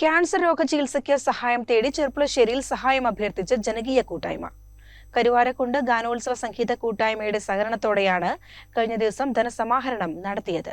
Cancer രോഗ ചികിത്സയ്ക്ക് സഹായം തേടി ചെർപ്പുളശ്ശേരിയിൽ സഹായം അഭ്യർത്ഥിച്ച് ജനകീയ കൂട്ടായ്മ. കരുവാരക്കുണ്ട് ഗാനോത്സവ സംഗീത കൂട്ടായ്മയുടെ സഹകരണത്തോടെയാണ് കഴിഞ്ഞ ദിവസം ധനസമാഹരണം നടത്തിയത്.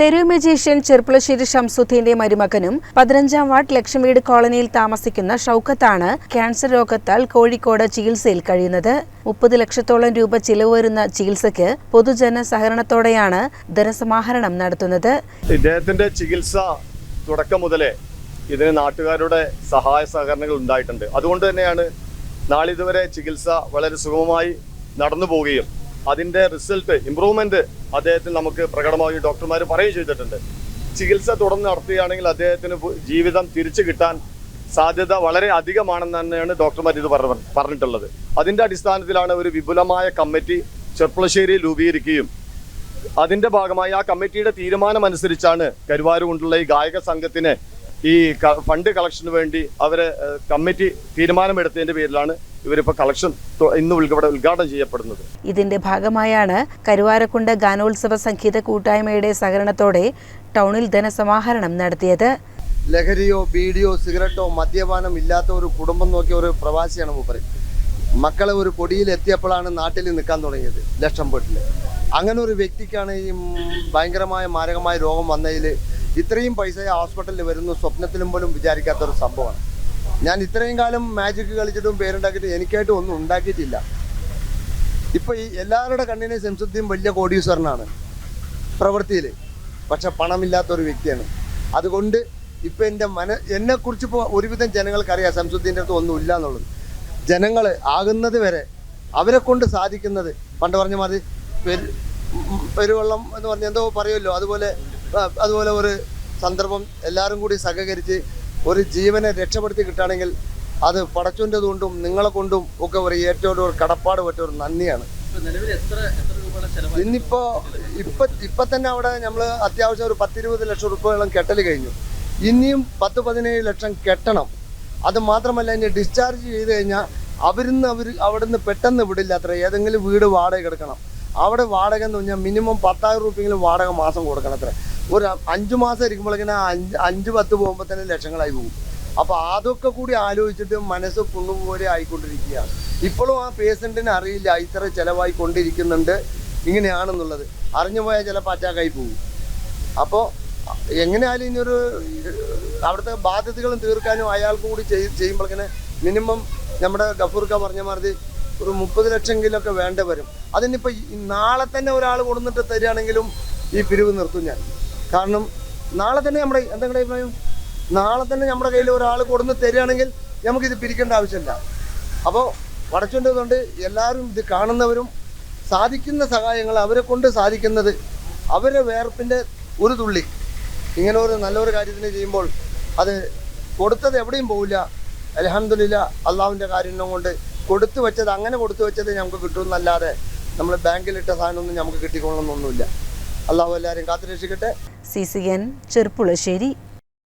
തെരുവ് മജീഷ്യൻ ചെർപ്പുളശ്ശേരി ഷംസുദ്ദീന്റെ മരുമകനും പതിനഞ്ചാം വാർഡ് ലക്ഷ്മീട് കോളനിയിൽ താമസിക്കുന്ന ഷൌക്കത്താണ് ക്യാൻസർ രോഗത്താൽ കോഴിക്കോട് ചികിത്സയിൽ കഴിയുന്നത്. മുപ്പത് ലക്ഷത്തോളം രൂപ ചിലവ് വരുന്ന ചികിത്സയ്ക്ക് പൊതുജന സഹകരണത്തോടെയാണ് ധനസമാഹരണം നടത്തുന്നത്. ഇദ്ദേഹത്തിന്റെ ചികിത്സ തുടക്കം മുതലേ ഇതിന് നാട്ടുകാരുടെ സഹായ സഹകരണങ്ങൾ ഉണ്ടായിട്ടുണ്ട്. അതുകൊണ്ട് തന്നെയാണ് നാളിതുവരെ ചികിത്സ വളരെ സുഗമമായി നടന്നു പോവുകയും അതിന്റെ റിസൾട്ട് ഇമ്പ്രൂവ്മെന്റ് അദ്ദേഹത്തിന് നമുക്ക് പ്രകടമായി ഡോക്ടർമാർ പറയുകയും ചെയ്തിട്ടുണ്ട്. ചികിത്സ തുടർന്ന് നടത്തുകയാണെങ്കിൽ അദ്ദേഹത്തിന് ജീവിതം തിരിച്ചു കിട്ടാൻ സാധ്യത വളരെ അധികമാണെന്ന് തന്നെയാണ് ഡോക്ടർമാർ ഇത് പറഞ്ഞിട്ടുള്ളത്. അതിന്റെ അടിസ്ഥാനത്തിലാണ് ഒരു വിപുലമായ കമ്മിറ്റി ചെർപ്പുളശ്ശേരിയിൽ രൂപീകരിക്കുകയും അതിന്റെ ഭാഗമായി ആ കമ്മിറ്റിയുടെ തീരുമാനമനുസരിച്ചാണ് കരുവാരുകൊണ്ടുള്ള ഈ ഗായക സംഘത്തിന് ഈ ഫണ്ട് കളക്ഷന് വേണ്ടി അവരെ കമ്മിറ്റി തീരുമാനമെടുത്തതിന്റെ പേരിലാണ് ഇവരിപ്പോ കളക്ഷൻ ഇന്ന് ഇവിടെ ഉദ്ഘാടനം ചെയ്യപ്പെടുന്നത്. ഇതിന്റെ ഭാഗമായാണ് കരുവാരക്കുണ്ട് ഗാനോത്സവ സംഗീത കൂട്ടായ്മയുടെ സഹകരണത്തോടെ ടൗണിൽ ധനസമാഹരണം നടത്തിയത്. ലഹരിയോ ബീഡിയോ സിഗരറ്റോ മദ്യപാനം ഇല്ലാത്ത ഒരു കുടുംബം നോക്കിയ ഒരു പ്രവാസിയാണ് മൂപ്പര്. മക്കളെ ഒരു പൊടിയിൽ എത്തിയപ്പോഴാണ് നാട്ടിൽ നിൽക്കാൻ തുടങ്ങിയത് ലക്ഷം വീട്ടിൽ അങ്ങനെ ഒരു വ്യക്തിക്കാണ് ഈ ഭയങ്കരമായ മാരകമായ രോഗം വന്നതിൽ ഇത്രയും പൈസ ഹോസ്പിറ്റലിൽ വരുന്നു സ്വപ്നത്തിലും പോലും വിചാരിക്കാത്ത ഒരു സംഭവമാണ്. ഞാൻ ഇത്രയും കാലം മാജിക് കളിച്ചിട്ടും പേരുണ്ടാക്കിയിട്ട് എനിക്കായിട്ട് ഒന്നും ഉണ്ടാക്കിയിട്ടില്ല. ഇപ്പൊ ഈ എല്ലാവരുടെ കണ്ണിനെ ശംസുദ്ദീൻ വലിയ കോടീശ്വരനാണ് പ്രവൃത്തിയിൽ പക്ഷെ പണമില്ലാത്ത ഒരു വ്യക്തിയാണ്. അതുകൊണ്ട് ഇപ്പൊ എന്റെ മന എന്നെ കുറിച്ച് ഇപ്പോൾ ഒരുവിധം ജനങ്ങൾക്കറിയാം ശംസുദ്ദീന്റെ അടുത്ത് ഒന്നും ഇല്ല എന്നുള്ളത്. ജനങ്ങൾ ആകുന്നത് വരെ അവരെ കൊണ്ട് സാധിക്കുന്നത് പണ്ട് പറഞ്ഞ മാതിരി പെരു പെരുവെള്ളം എന്ന് പറഞ്ഞ എന്തോ പറയുമല്ലോ. അതുപോലെ അതുപോലെ ഒരു സന്ദർഭം എല്ലാവരും കൂടി സഹകരിച്ച് ഒരു ജീവനെ രക്ഷപ്പെടുത്തി കിട്ടുകയാണെങ്കിൽ അത് പടച്ചുന്റെ കൊണ്ടും നിങ്ങളെ കൊണ്ടും ഒക്കെ ഒരു ഏറ്റവും ഒരു കടപ്പാട് പറ്റിയ ഒരു നന്ദിയാണ്. ഇന്നിപ്പോ ഇപ്പൊ ഇപ്പൊ തന്നെ അവിടെ നമ്മൾ അത്യാവശ്യം ഒരു പത്തിരുപത് ലക്ഷം രൂപയോളം കെട്ടൽ കഴിഞ്ഞു. ഇനിയും പത്ത് പതിനേഴ് ലക്ഷം കെട്ടണം. അത് മാത്രമല്ല ഇനി ഡിസ്ചാർജ് ചെയ്ത് കഴിഞ്ഞാൽ അവരിന്ന് അവർ അവിടുന്ന് പെട്ടെന്ന് വിടില്ല അത്ര. ഏതെങ്കിലും വീട് വാടക എടുക്കണം. അവിടെ വാടക എന്ന് പറഞ്ഞാൽ മിനിമം പത്തായിരം രൂപയെങ്കിലും വാടക മാസം കൊടുക്കണം അത്ര. ഒരു അഞ്ചു മാസം ഇരിക്കുമ്പോഴേക്കിനെ അഞ്ച് അഞ്ച് പത്ത് പോകുമ്പോൾ തന്നെ ലക്ഷങ്ങളായി പോകും. അപ്പൊ അതൊക്കെ കൂടി ആലോചിച്ചിട്ട് മനസ്സ് കുണ്ണുപോലെ ആയിക്കൊണ്ടിരിക്കുകയാണ്. ഇപ്പോഴും ആ പേഷ്യന്റിന് അറിയില്ല ഇത്ര ചെലവായി കൊണ്ടിരിക്കുന്നുണ്ട് ഇങ്ങനെയാണെന്നുള്ളത്. അറിഞ്ഞു പോയാൽ ചിലപ്പോൾ അറ്റാക്കായി പോകും. അപ്പോൾ എങ്ങനെയായാലും ഇനിയൊരു അവിടുത്തെ ബാധ്യതകളും തീർക്കാനും അയാൾക്ക് കൂടി ചെയ് ചെയ്യുമ്പോഴേക്കിനെ മിനിമം നമ്മുടെ ഗഫൂർക്ക പറഞ്ഞ മാതിരി ഒരു മുപ്പത് ലക്ഷമെങ്കിലൊക്കെ വേണ്ട വരും അതിനിപ്പോൾ നാളെ തന്നെ ഒരാൾ കൊടുന്നിട്ട് തരികയാണെങ്കിലും ഈ പിരിവ് നിർത്തും ഞാൻ. കാരണം നാളെ തന്നെ നമ്മുടെ എന്തെങ്കിലും അഭിപ്രായം? നാളെ തന്നെ നമ്മുടെ കയ്യിൽ ഒരാൾ കൊടുന്ന് തരികയാണെങ്കിൽ നമുക്കിത് പിരിക്കേണ്ട ആവശ്യമില്ല. അപ്പോൾ വടച്ചുണ്ടതുകൊണ്ട് എല്ലാവരും ഇത് കാണുന്നവരും സാധിക്കുന്ന സഹായങ്ങൾ അവരെ കൊണ്ട് സാധിക്കുന്നത് അവരെ വേർപ്പിന്റെ ഒരു തുള്ളി. ഇങ്ങനെ ഒരു നല്ലൊരു കാര്യത്തിന് ചെയ്യുമ്പോൾ അത് കൊടുത്തത് എവിടെയും പോവില്ല. അലഹമില്ല അള്ളാഹുവിന്റെ കാര്യങ്ങളും കൊണ്ട് കൊടുത്തു വെച്ചത് അങ്ങനെ കൊടുത്തു വെച്ചത് നമുക്ക് കിട്ടുമെന്നല്ലാതെ നമ്മൾ ബാങ്കിലിട്ട സാധനമൊന്നും നമുക്ക് കിട്ടിക്കൊള്ളണമെന്നൊന്നുമില്ല. അള്ളാഹു എല്ലാവരെയും കാത്തുരക്ഷിക്കട്ടെ. C C N Cherpulassery